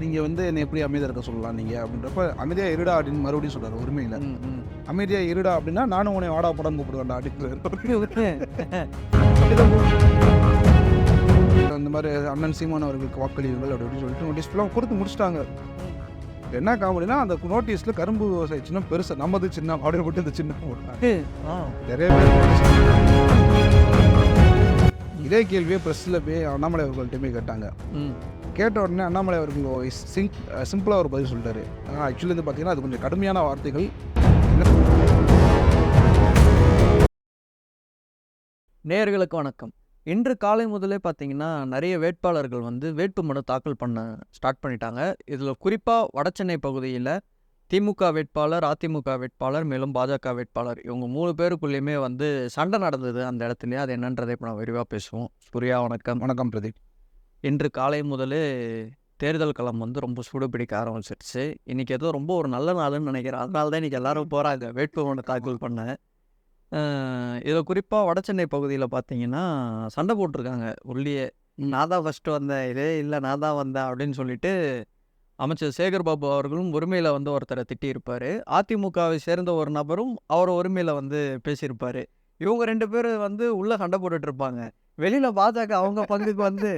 நீங்கள் வந்து என்னை எப்படி அமைதியாக இருக்க சொல்லலாம் நீங்கள் அப்படின்றப்ப அமைதியாக இருடா அப்படின்னு மறுபடியும் சொல்கிறார் உரிமையில். அமைதியாக இருடா அப்படின்னா நானும் உன்னை வாடா படம் கூப்பிடுவேன்டா அப்படின்றாரு இந்த மாதிரி அண்ணன் சீமான் அவர்களுக்கு வாக்களியுங்கள் அப்படி அப்படின்னு சொல்லிட்டு நோட்டீஸ் ஃபுல்லாக கொடுத்து முடிச்சிட்டாங்க என்ன காமெடினா அந்த நோட்டீஸில் கரும்பு விவசாய சின்னம் பெருசு நம்மது சின்னம் அப்படின்னு போட்டு இந்த சின்னம் போட்டாங்க ஆ. நிறைய பேர். இதே கேள்வியை ப்ரெஸ்ஸில் போய் அண்ணாமலை அவர்கள்ட்ட போய் கேட்டாங்க ம். கேட்ட உடனே அண்ணாமலை அவர்கள் சிங் சிம்பிளாக ஒரு பதில் சொல்லிட்டாரு. ஆக்சுவலி வந்து பார்த்தீங்கன்னா அது கொஞ்சம் கடுமையான வார்த்தைகள். நேயர்களுக்கு வணக்கம். இன்று காலை முதலே பார்த்தீங்கன்னா நிறைய வேட்பாளர்கள் வந்து வேட்புமனு தாக்கல் பண்ண ஸ்டார்ட் பண்ணிட்டாங்க. இதில் குறிப்பாக வடசென்னை பகுதியில் திமுக வேட்பாளர் அதிமுக வேட்பாளர் மேலும் பாஜக வேட்பாளர் இவங்க மூணு பேருக்குள்ளேயுமே வந்து சண்டை நடந்தது அந்த இடத்துலயே. அது என்னன்றதை இப்போ நான் விரிவாக பேசுவோம். சூர்யா வணக்கம். வணக்கம் பிரதீப். இன்று காலை முதலே தேர்தல் களம் வந்து ரொம்ப சூடுபிடிக்க ஆரம்பிச்சிருச்சு. இன்றைக்கி ஏதோ ரொம்ப ஒரு நல்ல நாளுன்னு நினைக்கிறேன். அதனால தான் இன்னைக்கு எல்லாரும் போகிறாங்க வேட்புமனு தாக்கல் பண்ண. இதில் குறிப்பாக வடசென்னை பகுதியில் பார்த்தீங்கன்னா சண்டை போட்டிருக்காங்க. உள்ளியே நான் தான் ஃபஸ்ட்டு வந்தேன். இதே இல்லை நான் தான் வந்தேன் அப்படின்னு சொல்லிட்டு அமைச்சர் சேகர் பாபு அவர்களும் உரிமையில் வந்து ஒருத்தரை திட்டியிருப்பார். அதிமுகவை சேர்ந்த ஒரு நபரும் அவர் உரிமையில் வந்து பேசியிருப்பார். இவங்க ரெண்டு பேரும் வந்து உள்ளே சண்டை போட்டுட்ருப்பாங்க வெளியில் பாஜக அவங்க பங்குக்கு வந்து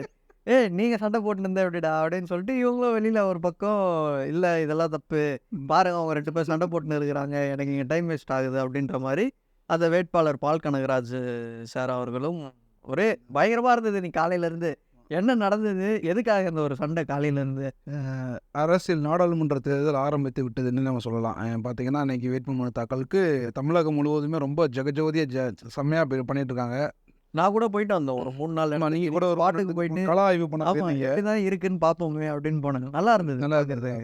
ஏய் நீங்கள் சண்டை போட்டு இருந்த எப்படிடா? அப்படின்னு சொல்லிட்டு இவங்களும் வெளியில் ஒரு பக்கம் இல்லை இதெல்லாம் தப்பு. பாருங்க அவங்க ரெண்டு பேர் சண்டை போட்டுன்னு இருக்கிறாங்க. எனக்கு இங்கே டைம் வேஸ்ட் ஆகுது. அப்படின்ற மாதிரி அந்த வேட்பாளர் பால் கனகராஜ் சார் அவர்களும் ஒரே பயங்கரமாக இருந்தது நீ காலையிலேருந்து. என்ன நடந்தது? எதுக்காக இந்த ஒரு சண்டை காலையிலேருந்து? அரசியல் நாடாளுமன்ற தேர்தல் ஆரம்பித்து விட்டதுன்னு நம்ம சொல்லலாம். பார்த்தீங்கன்னா இன்னைக்கு வேட்புமனு தாக்கலுக்கு தமிழகம் முழுவதுமே ரொம்ப ஜெகஜோதியாக ஜ செம்மையாக பண்ணிட்டு இருக்காங்க. நான் கூட போயிட்டு வந்தேன். ஒரு மூணு நாள் ஆமா, நீங்க கூட ஒரு பாட்டுக்கு போயிட்டு கள ஆய்வு பண்ண ஆமாம் போயிருந்தீங்க. எப்படிதான் இருக்குன்னு பார்ப்போமே அப்படின்னு போனாங்க நல்லா இருந்தது. நல்லா இருக்கிறது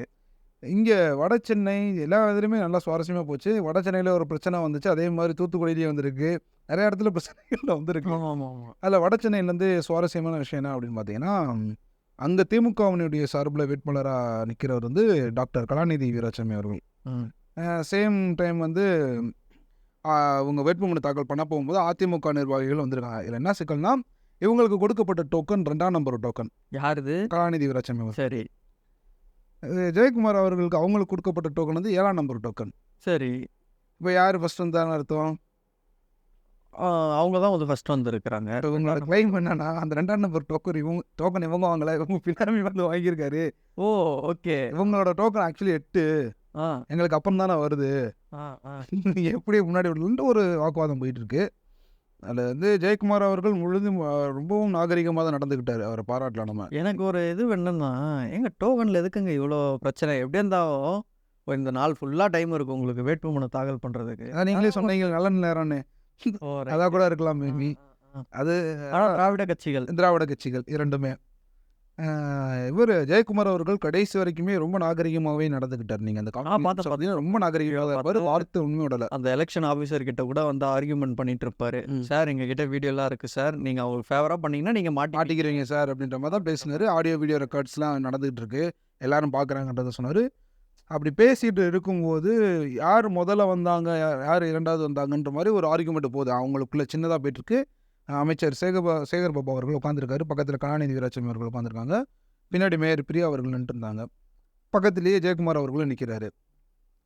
இங்கே வட சென்னை எல்லா இதுலையுமே நல்லா சுவாரஸ்யமாக போச்சு. வட சென்னையில் ஒரு பிரச்சனை வந்துச்சு. அதே மாதிரி தூத்துக்குடியிலேயே வந்திருக்கு. நிறைய இடத்துல பிரச்சனைகள் வந்திருக்கு. ஆமாம் ஆமாம் ஆமாம் அதில் வட சென்னையிலேருந்து சுவாரஸ்யமான விஷயம் என்ன அப்படின்னு பார்த்தீங்கன்னா அங்கே திமுகவினுடைய சார்பில் வேட்பாளராக நிற்கிறவர் வந்து டாக்டர் கலாநிதி வீராசாமி அவர்கள். சேம் டைம் வந்து அவங்க வேட்புமனு தாக்கல் பண்ண போகும்போது அதிமுக நிர்வாகிகள் வந்திருக்காங்க. இதில் என்ன சிக்கல்னா இவங்களுக்கு கொடுக்கப்பட்ட டோக்கன் ரெண்டாம் நம்பர் டோக்கன் யார் இது கலாநிதி அவர்கள். சரி. ஜெயக்குமார் அவர்களுக்கு அவங்களுக்கு கொடுக்கப்பட்ட டோக்கன் வந்து ஏழாம் நம்பர் டோக்கன் சரி. இப்போ யார் ஃபர்ஸ்ட் வந்தான்னு அர்த்தம்? அவங்க தான் வந்து ஃபர்ஸ்ட் வந்திருக்கிறாங்க. இவங்களோட கிளைம் என்னன்னா அந்த ரெண்டாம் நம்பர் டோக்கன் இவங்க டோக்கன் இவங்க வாங்கல இவங்க பின்னாடி வந்து வாங்கியிருக்காரு. ஓ ஓகே இவங்களோட டோக்கன் ஆக்சுவலி எட்டு. எங்களுக்கு அப்புறம் தானே வருது. ஆ எப்படி முன்னாடி விடலன்ட்டு ஒரு வாக்குவாதம் போயிட்டு இருக்கு அதில் வந்து ஜெயக்குமார் அவர்கள் முழுதும் ரொம்பவும் நாகரிகமாக தான் நடந்துக்கிட்டாரு அவரை பாராட்டலாம் நம்ம. எனக்கு ஒரு இது என்னன்னா எங்க டோக்கனில் எதுக்குங்க இவ்வளோ பிரச்சனை? எப்படி இருந்தாலும் இந்த நாள் ஃபுல்லாக டைம் இருக்கு உங்களுக்கு. வேட்புமனு தாக்கல் பண்ணுறதுக்கு நீங்களே சொன்னீங்க நல்ல நேரம்னு. அதான் கூட இருக்கலாம் மேபி அது திராவிட கட்சிகள். திராவிட கட்சிகள் இரண்டுமே. இவர் ஜெயக்குமார் அவர்கள் கடைசி வரைக்குமே ரொம்ப நாகரிகமாகவே நடந்துக்கிட்டார் நீங்கள் அந்த பார்த்தேன், காமெடி பார்த்தீங்கன்னா ரொம்ப நாகரிகமாக இருப்பார். வார்த்தை உண்மை விடலை. அந்த எலெக்ஷன் ஆஃபீஸர் கிட்ட கூட வந்து ஆர்கியூமெண்ட் பண்ணிட்டு இருப்பாரு. சார் எங்க கிட்ட வீடியோலாம் இருக்கு சார். நீங்க அவங்களுக்கு ஃபேவரா பண்ணீங்கன்னா நீங்க மாட்டி மாட்டிக்கிறீங்க சார் அப்படின்ற மாதிரி தான் பேசினாரு. ஆடியோ வீடியோ ரெக்கார்ட்ஸ்லாம் நடந்துகிட்டு இருக்கு. எல்லாரும் பார்க்குறாங்கன்றத சொன்னார். அப்படி பேசிட்டு இருக்கும்போது யார் முதல்ல வந்தாங்க? யார் இரண்டாவது வந்தாங்கன்ற மாதிரி ஒரு ஆர்குமெண்ட் போகுது. அவங்களுக்குள்ள சின்னதாக போயிட்டுருக்கு அமைச்சர் சேகபா சேகர் பாபு அவர்கள் உட்காந்துருக்காரு பக்கத்தில் கலாநிதி வீராசாமி அவர்கள் உட்காந்துருக்காங்க பின்னாடி மேயர் பிரியா அவர்கள் நின்றுட்டு இருந்தாங்க பக்கத்துலேயே ஜெயக்குமார் அவர்களும் நிற்கிறாரு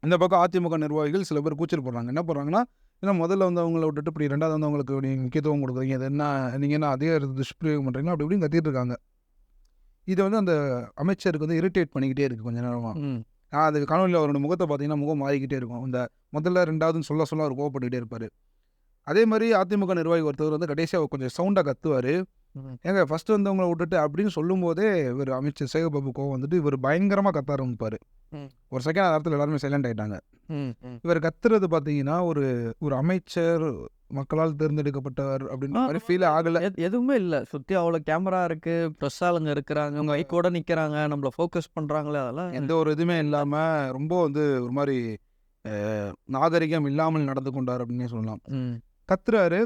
இந்த பக்கம் அதிமுக நிர்வாகிகள் சில பேர் கூச்சல் போடுறாங்க. என்ன போடுறாங்கன்னா ஏன்னா முதல்ல வந்து அவங்கள விட்டுட்டு இப்படி ரெண்டாவது வந்து அவங்களுக்கு முக்கியத்துவம் கொடுக்குறீங்க. அது என்ன நீங்கள் என்ன அதிக துஷ்பிரயோகம் பண்ணுறீங்களா அப்படி இப்படின்னு கத்திட்டு இருக்காங்க. இதை வந்து அந்த அமைச்சருக்கு வந்து இரிட்டேட் பண்ணிக்கிட்டே இருக்குது கொஞ்ச நேரமா. ம். நான் அது கனவுல அவரோட முகத்தை பார்த்தீங்கன்னா முகம் மாறிக்கிட்டே இருக்கும். இந்த முதல்ல ரெண்டாவதுன்னு சொல்ல சொல்ல அவர் கோவப்பட்டுக்கிட்டே இருப்பார். அதே மாதிரி அதிமுக நிர்வாகி ஒருத்தவர் வந்து கடைசியாக கொஞ்சம் சவுண்டாக கத்துவார். ஏங்க ஃபர்ஸ்ட் வந்தவங்களை விட்டுட்டு அப்படின்னு சொல்லும்போதே இவர் அமைச்சர் சேகபாபு கோவம் வந்துட்டு இவர் பயங்கரமாக கத்த ஆரம்பிப்பார். ஒரு செகண்ட் நேரத்தில் எல்லாருமே சைலண்ட் ஆயிட்டாங்க. இவர் கத்துறது பார்த்தீங்கன்னா ஒரு ஒரு அமைச்சர் மக்களால் தேர்ந்தெடுக்கப்பட்டவர் அப்படின்ற மாதிரி ஃபீல் ஆகலை எது- எதுவுமே இல்ல சுத்தி அவ்வளவு கேமரா இருக்கு ப்ரெஸ் ஆளுங்க இருக்கிறாங்க மைக்கோட நிக்கிறாங்க நம்மள ஃபோக்கஸ் பண்றாங்களே அதெல்லாம் எந்த ஒரு இதுவுமே இல்லாமல் ரொம்ப வந்து ஒரு மாதிரி நாகரிகம் இல்லாமல் நடந்து கொண்டார் அப்படின்னே சொல்லலாம். கத்துறாரு.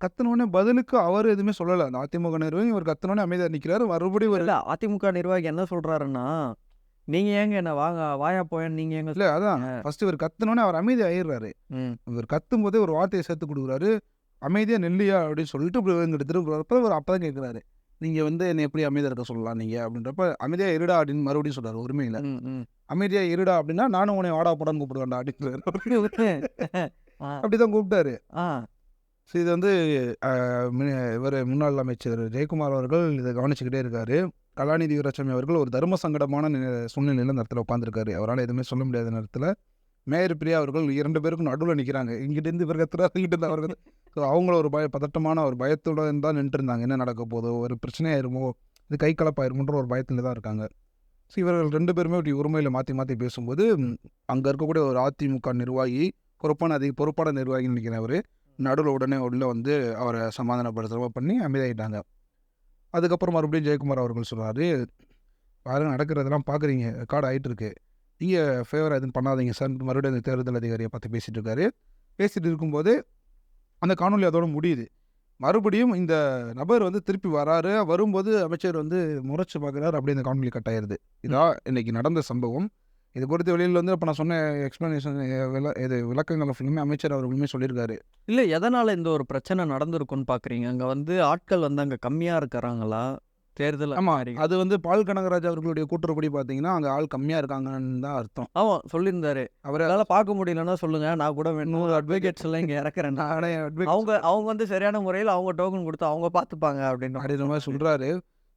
கத்துனோடனே பதிலுக்கு அவர் எதுவுமே சொல்லலை. அந்த அதிமுக நிர்வாகி இவர் கத்துனோடனே அமைதியாக நிற்கிறாரு மறுபடியும் ஒரு இல்ல அதிமுக நிர்வாகி என்ன சொல்றாருன்னா நீங்க ஏங்க என்ன வாங்க வாயா போயன்னு நீங்க எங்க இல்லை அதான். ஃபர்ஸ்ட் இவர் கத்துனோடனே அவர் அமைதி ஆயிடுறாரு. இவர் கத்தும் போதே ஒரு வார்த்தையை சேர்த்து கொடுக்குறாரு. அமைதியாக நெல்லியா? அப்படின்னு சொல்லிட்டு இப்படி திரும்ப அப்போ ஒரு அப்போ தான் கேட்குறாரு நீங்கள் வந்து என்னை எப்படி அமைதியாக இருக்க சொல்லலாம் நீங்கள் அப்படின்றப்ப அமைதியாக இருடா அப்படின்னு மறுபடியும் சொல்கிறார் உரிமையில். அமைதியாக இருடா அப்படின்னா நானும் உன்னை வாடா போடான்னு கூப்பிடுவேன்டா அப்படின்றாரு. ஆ, அப்படி தான் கூப்பிட்டாரு. ஆ, ஸோ இது வந்து இவர் முன்னாள் அமைச்சர் ஜெயக்குமார் அவர்கள் இதை கவனிச்சுக்கிட்டே இருக்காரு. கலாநிதி வீராசாமி அவர்கள் ஒரு தர்ம சங்கடமான சூழ்நிலையில் நேரத்தில் இடத்துல உட்காந்துருக்காரு அவரால் எதுவுமே சொல்ல முடியாத நேரத்தில் மேயர் பிரியா அவர்கள் இரண்டு பேருக்கும் நடுவில் நிற்கிறாங்க இங்கிட்டிருந்து இவர் கத்துறாரு இங்கிட்டு அவர் கத்து- ஸோ அவங்கள ஒரு பய பதட்டமான ஒரு பயத்துடன் தான் நின்று இருந்தாங்க என்ன நடக்க போதோ ஒரு பிரச்சனையாயிருமோ? இது கை கலப்பாயிருமோன்ற ஒரு பயத்தில் தான் இருக்காங்க. ஸோ இவர்கள் ரெண்டு பேருமே இப்படி உரிமையில் மாற்றி மாற்றி பேசும்போது அங்கே இருக்கக்கூடிய ஒரு அதிமுக நிர்வாகி பொறுப்பான அதிக பொறுப்பான நிர்வாகின்னு நினைக்கிறேன் அவர். நடுவில் உடனே உள்ள வந்து அவரை சமாதானப்படுத்துகிறவ பண்ணி அமைதியாயிட்டாங்க. அதுக்கப்புறம் மறுபடியும் ஜெயக்குமார் அவர்கள் சொல்றாரு பாருங்க நடக்கிறதெல்லாம் பார்க்குறீங்க ரெக்கார்ட் ஆகிட்டு இருக்கு. நீங்கள் ஃபேவர் எதுவும் பண்ணாதீங்க சார் மறுபடியும் அந்த தேர்தல் அதிகாரியை பார்த்து பேசிட்டு இருக்காரு. பேசிட்டு இருக்கும்போது அந்த காணொளி அதோட முடியுது. மறுபடியும் இந்த நபர் வந்து திருப்பி வராரு. வரும்போது அமைச்சர் வந்து முறைச்சு பார்க்குறாரு அப்படியே இந்த காணொளி கட் ஆயிருது. இதான் இன்னைக்கு நடந்த சம்பவம். இது குறித்து வெளியில் வந்து இப்போ நான் சொன்ன எக்ஸ்ப்ளனேஷன் விள இது விளக்கங்களை ஃபுல்லுமே அமைச்சர் அவர்களுமே சொல்லியிருக்காரு. இல்ல எதனால இந்த ஒரு பிரச்சனை நடந்திருக்குன்னு பாக்குறீங்க? அங்க வந்து ஆட்கள் வந்து அங்க கம்மியா இருக்கிறாங்களா? தேர்தல் ஆமா அதிகாரிகள்? அது வந்து பால் கனகராஜ் அவர்களுடைய கூட்டுறப்படி பார்த்தீங்கன்னா அங்கே ஆள் கம்மியாக இருக்காங்கன்னு தான் அர்த்தம். ஆமா சொல்லியிருந்தாரு. அவரை அதனால பார்க்க முடியலன்னா சொல்லுங்க நான் கூட நூறு அட்வொகேட்ஸ் எல்லாம் இங்க இறக்குறேன். நானே அவங்க அவங்க வந்து சரியான முறையில் அவங்க டோக்கன் கொடுத்து அவங்க பார்த்துப்பாங்க அப்படின்னு அப்படின்ற மாதிரி சொல்கிறாரு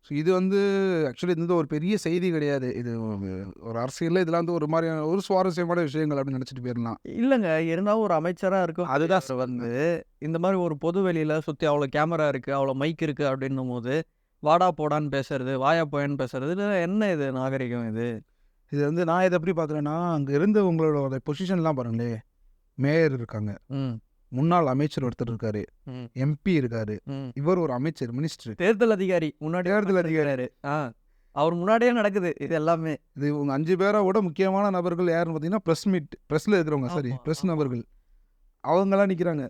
ஸோ இது வந்து ஆக்சுவலி இது வந்து ஒரு பெரிய செய்தி கிடையாது. இது ஒரு- அரசியலில் இதெல்லாம் வந்து ஒரு மாதிரியான ஒரு சுவாரஸ்யமான விஷயங்கள் அப்படின்னு நினச்சிட்டு போயிடலாம் இல்லைங்க. இருந்தாலும் ஒரு அமைச்சரா இருக்கும். அதுதான் வந்து இந்த மாதிரி ஒரு பொது வெளியில சுத்தி அவ்வளோ கேமரா இருக்கு அவ்வளோ மைக் இருக்கு அப்படின்னும் போது வாடா போடான்னு பேசுறது வாயா போயான்னு பேசுறது இது என்ன இது நாகரிகம் இது? இது வந்து நான் இதை எப்படி பார்க்குறேன்னா அங்கே இருந்து உங்களோட பொசிஷன்லாம் பாருங்களே மேயர் இருக்காங்க. ம். முன்னாள் அமைச்சர் ஒருத்தர் இருக்காரு. எம்பி இருக்காரு. இவர் ஒரு அமைச்சர் மினிஸ்டர் தேர்தல் அதிகாரி முன்னாடி தேர்தல் அதிகாரி. அவர் முன்னாடியே நடக்குது இது எல்லாமே. இது இவங்க அஞ்சு பேரை விட முக்கியமான நபர்கள் யாருன்னு பார்த்தீங்கன்னா ப்ரெஸ் மீட் ப்ரெஸ்ஸில் இருக்கிறவங்க சாரி ப்ரெஸ். நபர்கள். அவங்கெல்லாம் நிற்கிறாங்க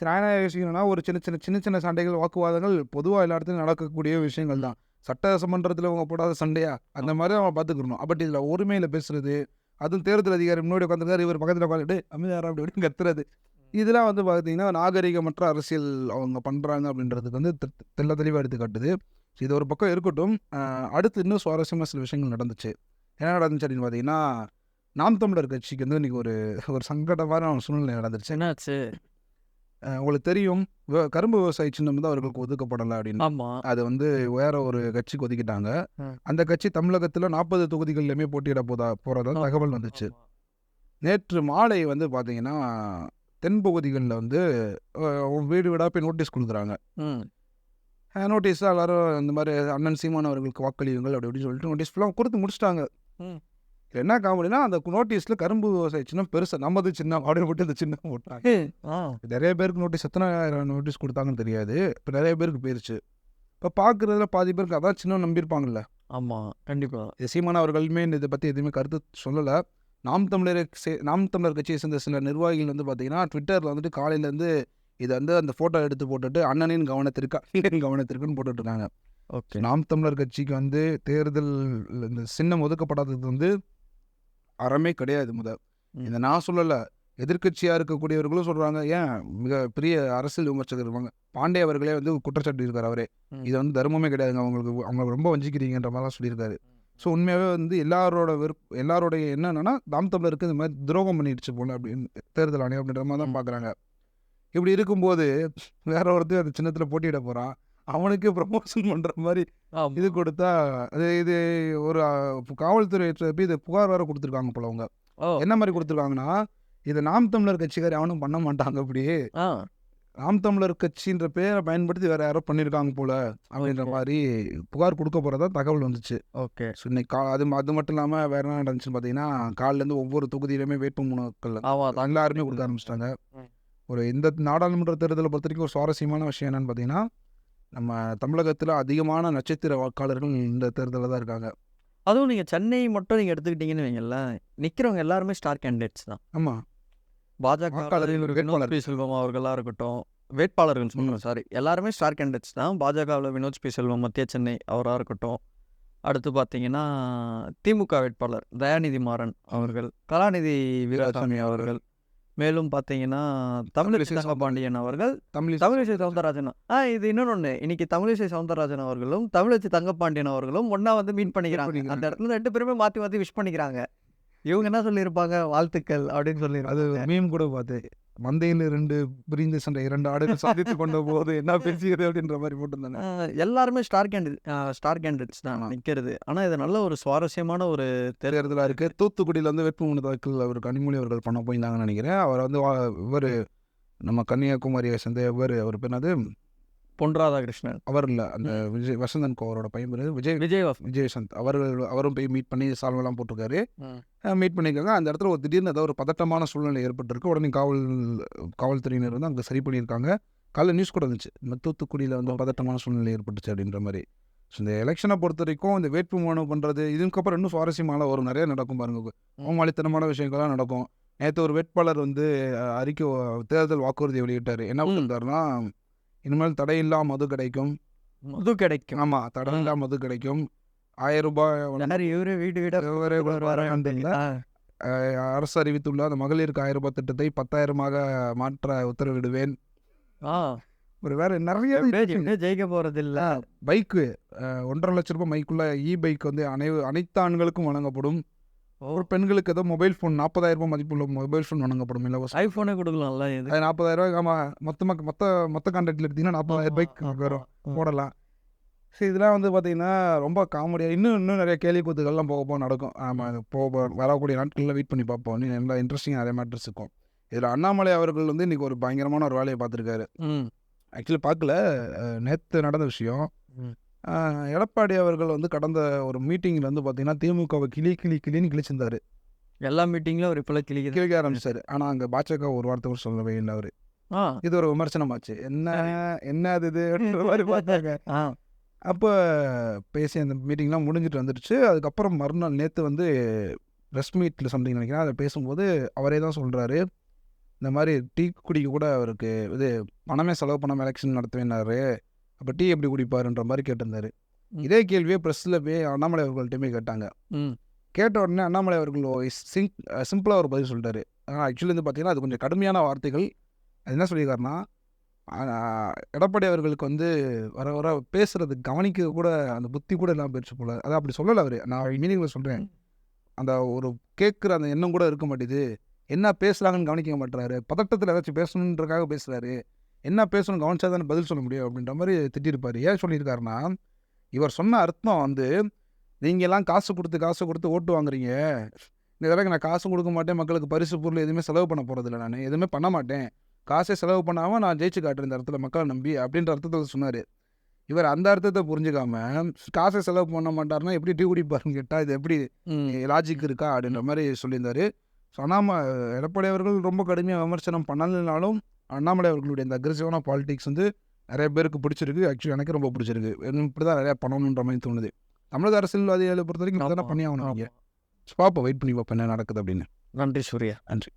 என்ன யோசிக்கிறேன்னா ஒரு சின்ன சின்ன சின்ன சின்ன சண்டைகள் வாக்குவாதங்கள் பொதுவாக எல்லா இடத்துலையும் நடக்கக்கூடிய விஷயங்கள் தான். சட்டசமன்றத்தில் அவங்க போடாத சண்டையா? அந்த மாதிரி அவங்க பார்த்துக்கணும் பட் இதில் ஒருமையில் பேசுறது அதுவும் தேர்தல் அதிகாரி முன்னாடி உட்காந்துருக்காரு இவர் பக்கத்தில் உட்காந்துட்டு அமைதியாரா அப்படி இப்படின்னு கத்துறது. இதெல்லாம் வந்து பார்த்தீங்கன்னா நாகரிகமற்ற அரசியல் அவங்க பண்ணுறாங்க அப்படின்றதுக்கு வந்து தெ- தெள்ள தெளிவாக எடுத்து காட்டுது இது ஒரு பக்கம் இருக்கட்டும். அடுத்து இன்னும் சுவாரஸ்யமாக சில விஷயங்கள் நடந்துச்சு. என்ன நடந்துச்சு அப்படின்னு பார்த்தீங்கன்னா நாம் தமிழர் கட்சிக்கு வந்து இன்னைக்கு ஒரு ஒரு சங்கடமான ஒரு சூழ்நிலை நடந்துருச்சு. என்னாச்சு? உங்களுக்கு தெரியும் கரும்பு விவசாய சின்னம் வந்து அவர்களுக்கு ஒதுக்கப்படலை அப்படின்னு. அது வந்து வேற ஒரு கட்சிக்கு ஒதுக்கிட்டாங்க. அந்த கட்சி தமிழகத்தில் நாற்பது தொகுதிகள்லையுமே போட்டியிட போதா போகிறதா தகவல் வந்துச்சு. நேற்று மாலை வந்து பார்த்தீங்கன்னா தென் பகுதிகளில் வந்து வீடு வீடாக போய் நோட்டீஸ் கொடுக்குறாங்க. நோட்டீஸ் எல்லாரும் இந்த மாதிரி அண்ணன் சீமான் அவர்களுக்கு வாக்களியுங்கள் அப்படி இப்படின்னு சொல்லிட்டு நோட்டீஸ் ஃபுல்லாக கொடுத்து முடிச்சிட்டாங்க. ம். இதுல என்ன காமெடினா அந்த நோட்டீஸில் கரும்பு விவசாய சின்னம் பெருசா நமது சின்னம் அப்படின்னு போட்டு இந்த சின்னம் போட்டாங்க. நிறைய பேருக்கு நோட்டீஸ் எத்தனை நோட்டீஸ் கொடுத்தாங்கன்னு தெரியாது. இப்போ நிறைய பேருக்கு போயிருச்சு. இப்போ பார்க்குறதுல பாதி பேருக்கு அதான் சின்னம் நம்பியிருப்பாங்கல்ல. ஆமா கண்டிப்பா. இது சீமான் அவர்களுமே இதை பற்றி எதுவுமே கருத்து சொல்லலை. நாம் தமிழர் சே நாம் தமிழர் கட்சியை சேர்ந்த சில நிர்வாகிகள் வந்து பார்த்தீங்கன்னா ட்விட்டரில் வந்துட்டு காலையிலேருந்து இதை வந்து அந்த ஃபோட்டோ எடுத்து போட்டுட்டு அண்ணனின் கவனத்திற்கு அண்ணனின் கவனத்திற்குன்னு போட்டுட்டு இருக்காங்க. ஓகே. நாம் தமிழர் கட்சிக்கு வந்து தேர்தல் இந்த சின்னம் ஒதுக்கப்படாதது வந்து அறமே கிடையாது முத. இதை நான் சொல்லலை. எதிர்க்கட்சியாக இருக்கக்கூடியவர்களும் சொல்கிறாங்க ஏன்? மிக பெரிய அரசியல் விமர்சகர் இருப்பாங்க பாண்டே அவர்களே வந்து குற்றச்சாட்டு இருக்கார் அவரே. இது வந்து தர்மமே கிடையாதுங்க. அவங்களுக்கு அவங்க ரொம்ப வஞ்சிக்கிறீங்கன்ற மாதிரிலாம் சொல்லியிருக்காரு. ஸோ உண்மையாகவே வந்து எல்லாரோட விருப்ப எல்லாரோடைய என்ன என்னன்னா நாம் தமிழருக்கு இந்த மாதிரி துரோகம் பண்ணிடுச்சு போல அப்படின்னு தேர்தல் ஆணையம் அப்படின்ற மாதிரி தான். பார்க்குறாங்க இப்படி இருக்கும்போது வேற ஒருத்தர் அந்த சின்னத்தில் போட்டியிட போகிறான் அவனுக்கு ப்ரமோஷன் பண்ணுற மாதிரி. இது கொடுத்தா அது இது ஒரு காவல்துறை போய் இது புகார் வேற கொடுத்துருக்காங்க போல அவங்க. ஓ. என்ன மாதிரி கொடுத்துருக்காங்கன்னா இதை நாம் தமிழர் கட்சிக்கார் எவனும் பண்ண மாட்டாங்க அப்படி. ஆ. நாம் தமிழர் கட்சின்ற பேரை பயன்படுத்தி வேற யாரோ பண்ணியிருக்காங்க போல அப்படின்ற. மாதிரி புகார் கொடுக்க போறதா தகவல் வந்துச்சு. ஓகே. ஸோ இன்னைக்கு கா அது அது மட்டும் இல்லாமல் வேற என்ன நடந்துச்சுன்னு பார்த்தீங்கன்னா காலிலேருந்து ஒவ்வொரு தொகுதியிலுமே வேட்புமனுக்கள் எல்லாருமே கொடுக்க ஆரம்பிச்சிட்டாங்க. ஒரு இந்த நாடாளுமன்ற தேர்தலை பொறுத்த வரைக்கும் ஒரு சுவாரஸ்யமான விஷயம் என்னன்னு பார்த்தீங்கன்னா நம்ம தமிழகத்தில் அதிகமான நட்சத்திர வாக்காளர்கள் இந்த தேர்தலில் தான் இருக்காங்க. அதுவும் நீங்க சென்னை மட்டும் நீங்க எடுத்துக்கிட்டீங்கன்னு வைங்களேன் நிக்கிறவங்க எல்லாருமே ஸ்டார் கேண்டிடேட்ஸ் தான். ஆமாம் பாஜக செல்வம் அவர்களாக இருக்கட்டும் வேட்பாளர்கள் சொல்லுங்கள் சாரி எல்லாருமே ஸ்டார் கேண்டிடேட்ஸ் தான். பாஜகவில் வினோத் பி. செல்வம் மத்திய சென்னை அவராக இருக்கட்டும். அடுத்து பார்த்தீங்கன்னா திமுக வேட்பாளர் தயாநிதி மாறன் அவர்கள் கலாநிதி வீராசாமி அவர்கள். மேலும் பார்த்தீங்கன்னா தமிழிசை தங்கபாண்டியன் அவர்கள். தமிழ் தமிழிசை சவுந்தரராஜன். ஆ இது இன்னொன்று இன்னைக்கு தமிழிசை சவுந்தரராஜன் அவர்களும் தமிழிசை தங்கப்பாண்டியன் அவர்களும் ஒண்ணா வந்து மீட் பண்ணிக்கிறாங்க. பண்ணிக்கிறாங்க. அந்த இடத்துல ரெண்டு பேருமே மாற்றி மாற்றி விஷ் பண்ணிக்கிறாங்க. இவங்க என்ன சொல்லியிருப்பாங்க? வாழ்த்துக்கள் அப்படின்னு அது சொல்லியிருப்பாங்க மீம் கூட பார்த்தேன். மந்தையில் இரண்டு பிரிந்து சென்ற இரண்டு ஆடுகள் சாதித்து கொண்ட போது என்ன பேசுகிறது அப்படின்ற மாதிரி போட்டிருந்தாங்க எல்லாருமே ஸ்டார் கேண்டிட் ஸ்டார் கேண்டிடேட்ஸ் தான். நிற்கிறது ஆனால் இது நல்ல ஒரு சுவாரஸ்யமான ஒரு தேர்தல் தேர்தலாக இருக்கு. தூத்துக்குடியில் வந்து வேட்புமனு தாக்கல் அவர் கனிமொழி அவர்கள் பண்ண போயிருந்தாங்கன்னு நினைக்கிறேன். அவர் வந்து இவர் நம்ம கன்னியாகுமரியை சேர்ந்த இவர் அவர் பேர் என்னது? பொன் ராதாகிருஷ்ணன். அவர் இல்லை அந்த விஜய் வசந்தன் கோ அவரோட பையன் பேர் விஜய் விஜய் விஜய் வசந்த் அவர்கள் அவரும் போய் மீட் பண்ணி சால்வெல்லாம் போட்டிருக்காரு. மீட் பண்ணியிருக்காங்க. அந்த இடத்துல ஒரு திடீர்னு ஏதோ ஒரு பதட்டமான சூழ்நிலை ஏற்பட்டிருக்கு. உடனே காவல் காவல்துறையினர் வந்து அங்கே சரி பண்ணியிருக்காங்க. காலைல நியூஸ் கூட இருந்துச்சு. இந்த தூத்துக்குடியில் வந்து பதட்டமான சூழ்நிலை ஏற்பட்டுச்சு அப்படின்ற மாதிரி. ஸோ இந்த எலெக்ஷனை பொறுத்த வரைக்கும் இந்த வேட்புமனு பண்ணுறது இதுக்கப்புறம் இன்னும் சுவாரஸ்யமான ஒரு நிறைய நடக்கும் பாருங்க. அவமாளித்தனமான விஷயங்கள்லாம் நடக்கும். நேற்று ஒரு வேட்பாளர் வந்து அறிக்கை தேர்தல் வாக்குறுதி வெளியிட்டார். என்ன ம். இனிமேல் தடையில்லா மது கிடைக்கும். மது கிடைக்கும். ஆமாம் தடையில்லா மது கிடைக்கும். ஆயிரம் ரூபாய் இவரு வீடு வீடா இவரே. அஹ் அரசு அறிவித்துள்ள அந்த மகளிருக்கு ஆயிரம் ரூபாய் திட்டத்தை பத்தாயிரமாக மாற்ற உத்தரவிடுவேன். ஒரு வேற நிறைய ஜெயிக்க போறது இல்ல பைக்கு ஒன்றரை லட்ச ரூபாய் மைக்குள்ள இ பைக் வந்து அனை அனைத்து ஆண்களுக்கும் வழங்கப்படும். ஒரு பெண்களுக்கு ஏதோ மொபைல் ஃபோன் நாற்பதாயிரம் ரூபாய் மதிப்புள்ள மொபைல் ஃபோன் வழங்கப்படும் இலவசம். ஐபோனே கொடுக்கலாம்ல அது நாற்பதாயிரம் ரூபாய் ஆமா மொத்தமாக மொத்த மொத்த கான்ட்ராக்டில் எடுத்தீங்கன்னா நாற்பதாயிரம் ரூபாய்க்கு வரும். போடலாம். சரி இதெல்லாம் வந்து பார்த்தீங்கன்னா ரொம்ப காமெடியாக இன்னும் இன்னும் நிறைய கேள்வி கூத்துக்கள்லாம் போக போக நடக்கும். ஆமாம் போக போக வரக்கூடிய நாட்களில் வெயிட் பண்ணி பார்ப்போம். நல்லா இன்ட்ரெஸ்டிங்காக நிறைய மேட்டர்ஸ் இருக்கும். இதில் அண்ணாமலை அவர்கள் வந்து இன்றைக்கி ஒரு பயங்கரமான ஒரு வேலையை பார்த்துருக்காரு. ஆக்சுவலி பார்க்கல. நேற்று நடந்த விஷயம். எடப்பாடி அவர்கள் வந்து கடந்த ஒரு மீட்டிங்கில் வந்து பார்த்தீங்கன்னா திமுகவை கிளி கிளி கிளின்னு கிழிச்சிருந்தாரு. எல்லா மீட்டிங்ல ஒரு இப்பல கிளிக்குது கிழிக்க ஆரம்பிச்சாரு. ஆனால் அங்கே பாஜக ஒரு வார்த்தை கூட சொல்லவே இல்லை அவர். இது ஒரு விமர்சனமாச்சு. என்ன என்ன அது இதுன்ற மாதிரி பார்த்தாங்க. ஆ. அப்போ பேசி அந்த மீட்டிங்லாம் முடிஞ்சிட்டு வந்துடுச்சு அதுக்கப்புறம் மறுநாள் நேற்று வந்து ப்ரெஸ் மீட்டில் சம்திங் நினைக்கிறேன். அதை பேசும்போது அவரே தான் சொல்கிறாரு இந்த மாதிரி டீ குடிக்க கூட அவருக்கு இது பணமே செலவு பண்ணாமல் எலெக்ஷன் நடத்துவேன்னாரு. அப்போ டீ எப்படி குடிப்பாருன்ற மாதிரி கேட்டிருந்தாரு. இதே கேள்வியே ப்ரெஸ்ஸில் போய் அண்ணாமலை அவர்கள்ட்டையுமே கேட்டாங்க. ம். கேட்ட உடனே அண்ணாமலை அவர்கள் சிங் சிம்பிளாக ஒரு பதில் சொல்லிட்டாரு. ஆனால் ஆக்சுவலி வந்து பார்த்தீங்கன்னா அது கொஞ்சம் கடுமையான வார்த்தைகள். அது என்ன சொல்லியிருக்காருன்னா எடப்பாடி அவர்களுக்கு வந்து வர வர பேசுறது கவனிக்க கூட அந்த புத்தி கூட இல்லாமல் போயிடுச்சு போல. அதை அப்படி சொல்லலை அவர். நான் மீனிங்கில் சொல்கிறேன் அந்த ஒரு கேட்குற அந்த எண்ணம் கூட இருக்க மாட்டேது. என்ன பேசுகிறாங்கன்னு கவனிக்க மாட்டுறாரு பதட்டத்தில் ஏதாச்சும் பேசணுன்றக்காக பேசுகிறாரு என்ன பேசணும் கவனிச்சா தானே பதில் சொல்ல முடியும் அப்படின்ற மாதிரி திட்டிருப்பார். ஏன் சொல்லியிருக்காருன்னா இவர் சொன்ன அர்த்தம் வந்து நீங்க எல்லாம் காசு கொடுத்து காசு கொடுத்து ஓட்டு வாங்குறீங்க. இந்த தடவை நான் காசு கொடுக்க மாட்டேன் மக்களுக்கு பரிசு பொருள் எதுவுமே செலவு பண்ண போகிறதில்ல நான். எதுவுமே பண்ண மாட்டேன். காசே செலவு பண்ணாமல் நான் ஜெயிச்சு காட்டுறேன் இந்த இடத்துல மக்களை நம்பி அப்படின்ற அர்த்தத்தில் சொன்னார். இவர் அந்த அர்த்தத்தை புரிஞ்சுக்காம காசை செலவு பண்ண மாட்டாருன்னா எப்படி டீ குடிப்பாருன்னு கேட்டால் இது எப்படி லாஜிக் இருக்கா? அப்படின்ற மாதிரி சொல்லியிருந்தாரு. ஸோ அண்ணாம எடப்பாடி அவர்கள் ரொம்ப கடுமையாக விமர்சனம் பண்ணலைனாலும் அண்ணாமலை அவர்களுடைய இந்த அக்ரெசிவான பாலிடிக்ஸ் வந்து நிறைய பேருக்கு பிடிச்சிருக்கு. ஆக்சுவலி எனக்கு ரொம்ப பிடிச்சிருக்கு. இப்படி தான் நிறையா பண்ணணுன்ற மாதிரி தோணுது. தமிழக அரசியல்வாதிகளை பொறுத்த வரைக்கும் இதெல்லாம் பண்ணி ஆகணும். நீங்கள் பார்ப்போம் வெயிட் பண்ணி பார்ப்போம் என்ன நடக்குது அப்படின்னு. நன்றி சூர்யா. நன்றி.